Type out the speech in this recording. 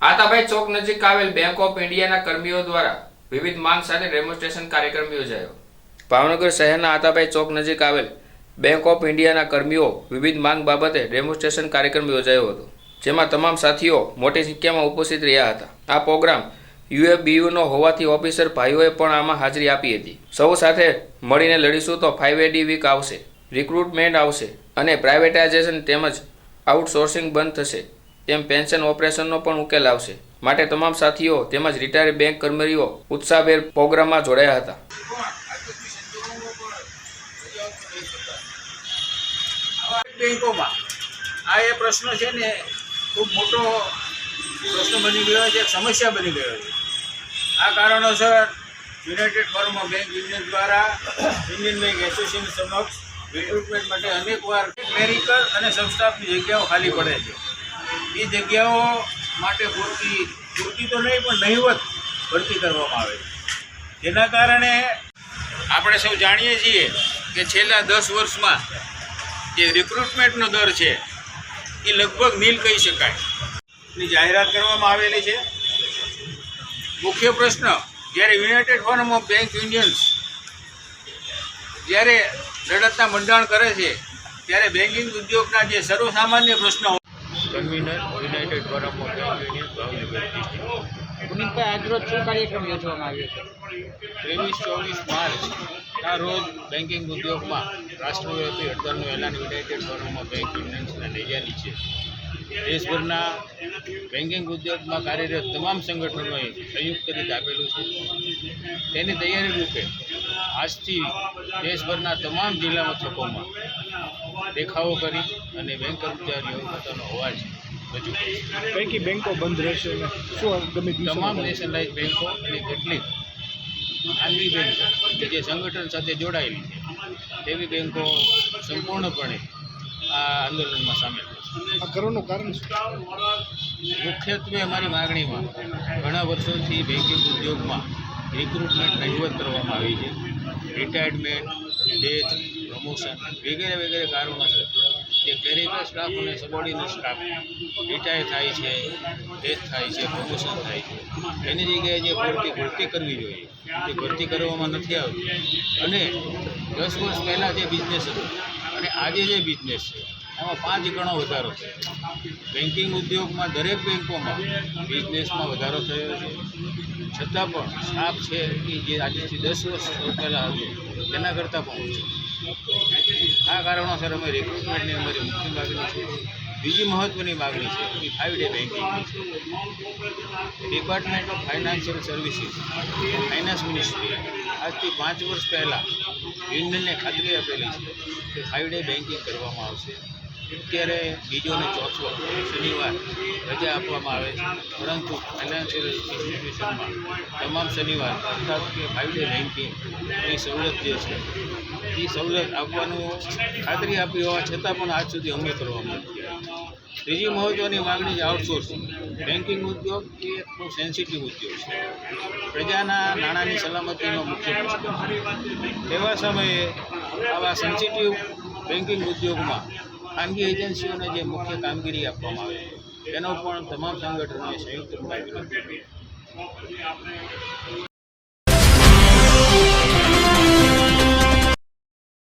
આતાભાઈ ચોક નજીક આવેલ bank of ઇન્ડિયાના કર્મીઓ દ્વારા વિવિધ માંગ સાથે ડેમોન્સ્ટ્રેશન કાર્યક્રમ યોજાયો. ભાવનગર શહેરના આતાભાઈ ચોક નજીક આવેલ બેંક ઓફ ઇન્ડિયાના કર્મીઓ વિવિધ માંગ બાબતે ડેમોન્સ્ટ્રેશન કાર્યક્રમ યોજાયો હતો, જેમાં તમામ સાથીઓ મોટી સંખ્યામાં ઉપસ્થિત રહ્યા હતા. આ પ્રોગ્રામ યુએફબીયુનો હોવાથી ઓફિસર ભાઈઓએ પણ આમાં હાજરી આપી હતી. સૌ સાથે મળીને લડીશું તો ફાઇવ એડી વીક આવશે રિક્રુટમેન્ટ આવશે અને પ્રાઇવેટાઇઝેશન તેમજ આઉટસોર્સિંગ બંધ થશે. તેમ પેન્શન ઓપરેશનનો પણ ઉકેલ આવશે. માટે તમામ સાથીઓ તેમજ રિટાયર્ડ બેંક કર્મચારીઓ ઉત્સાહભેર પ્રોગ્રામમાં જોડાયા હતા. બેંકોમાં. આ એ પ્રશ્ન છે ને, ખૂબ મોટો પ્રશ્ન બની ગયો છે સમસ્યા બની ગયો છે. આ કારણોસર united forum of bank union દ્વારા ઇન્ડિયન બેંક એસોસિએશન સમક્ષ રિક્રુટમેન્ટ માટે અનેકવાર મેરિકલ અને સબસ્ટાફની જગ્યાઓ ખાલી પડે છે. એ જગ્યાઓ માટે પૂરતી પૂરતી તો નહીં, પણ નહીવત ભરતી કરવામાં આવે છે. જેના કારણે આપણે સૌ જાણીએ છીએ કે છેલ્લા દસ વર્ષમાં જે રિક્રુટમેન્ટનો દર છે, એ લગભગ નીલ કહી શકાય. ની જાહેરાત કરવામાં આવેલી છે. મુખ્ય પ્રશ્ન, જ્યારે united forum of bank unions જ્યારે લડતના મંડાણ કરે છે, ત્યારે બેન્કિંગ ઉદ્યોગના જે સર્વસામાન્ય પ્રશ્નો convener united forum of union Bhavnagar district Punitbhai આજરોજ શું કાર્યક્રમ યોજવામાં આવ્યો છે? ત્રેવીસ ચોવીસ માર્ચ આ રોજ બેન્કિંગ ઉદ્યોગમાં રાષ્ટ્રવ્યાપી હડતાલનું એલાન યુનાઇટેડ ફોરમ ઓફ બેંક યુનિયન્સના લઈ છે. દેશભરના બેન્કિંગ ઉદ્યોગમાં કાર્યરત તમામ સંગઠનોએ સંયુક્ત રીતે આપેલું છે. તેની તૈયારી રૂપે આજથી દેશભરના તમામ જિલ્લા મથકોમાં દેખાવો કરી અને બેંક કર્મચારીઓ પોતાનો અવાજ રજૂ પૈકી બેંકો બંધ રહેશે શું ગમે તમામ નેશનલાઇઝ બેન્કો અને કેટલીક ખાનગી બેંકો કે જે સંગઠન સાથે જોડાયેલી છે તેવી બેન્કો સંપૂર્ણપણે આ આંદોલનમાં સામેલ આ કરવાનું કારણ મુખ્યત્વે અમારી માગણીમાં ઘણા વર્ષોથી બેન્કિંગ ઉદ્યોગમાં રિક્રુટમેન્ટ નહીવત કરવામાં આવી છે. રિટાયરમેન્ટ ડેથ પ્રમોશન વગેરે વગેરે કારણોસર જે ક્લેરિકલ સ્ટાફ અને સબોર્ડિનેટ સ્ટાફ રિટાયર થાય છે ડેથ થાય છે પ્રમોશન થાય છે, એની જગ્યાએ જે ભરતી ભરતી કરવી જોઈએ તે ભરતી કરવામાં નથી આવતી. અને દસ વર્ષ પહેલાં જે બિઝનેસ હતો અને આજે જે બિઝનેસ છે, એમાં પાંચ ગણો વધારો છે બેન્કિંગ ઉદ્યોગમાં દરેક બેન્કોમાં બિઝનેસમાં વધારો થયો છે. છતાં પણ સ્ટાફ છે કે જે આજેથી દસ વર્ષ પહેલાં હતું તેના કરતાં પણ ઓછો. આ કારણોસર અમે રિક્રુટમેન્ટની અમારી મુખ્ય માગણી છે. બીજી મહત્ત્વની માગણી છે, એ ફાઇવ ડે બેન્કિંગની છે. Department of financial services finance મિનિસ્ટ્રીએ આજથી પાંચ વર્ષ પહેલાં યુનિયનને ખાતરી આપેલી છે કે ફાઇવ ડે બેન્કિંગ કરવામાં આવશે. અત્યારે બીજો અને ચોથો શનિવાર રજા આપવામાં આવે છે. પરંતુ ફાઇનાન્શિયલ ઇન્સ્ટિટ્યુશનમાં તમામ શનિવાર અર્થાત કે ફાઇવ ડે બેન્કિંગની સવલત જે છે, એ સવલત આપવાનું ખાતરી આપી હોવા છતાં પણ આજ સુધી અમલ કરવામાં નથી આવ્યો. ત્રીજી મહત્ત્વની માગણી છે આઉટસોર્સિંગ બેન્કિંગ ઉદ્યોગ એ બહુ સેન્સિટિવ ઉદ્યોગ છે. પ્રજાના નાણાંની સલામતીનો મુખ્ય પ્રશ્ન એવા સમયે આવા સેન્સિટિવ બેન્કિંગ ઉદ્યોગમાં ખાનગી એજન્સીઓને જે મુખ્ય કામગીરી આપવામાં આવે તેનો પણ તમામ સંગઠનોએ સંયુક્ત રૂપે વિરોધ કર્યો.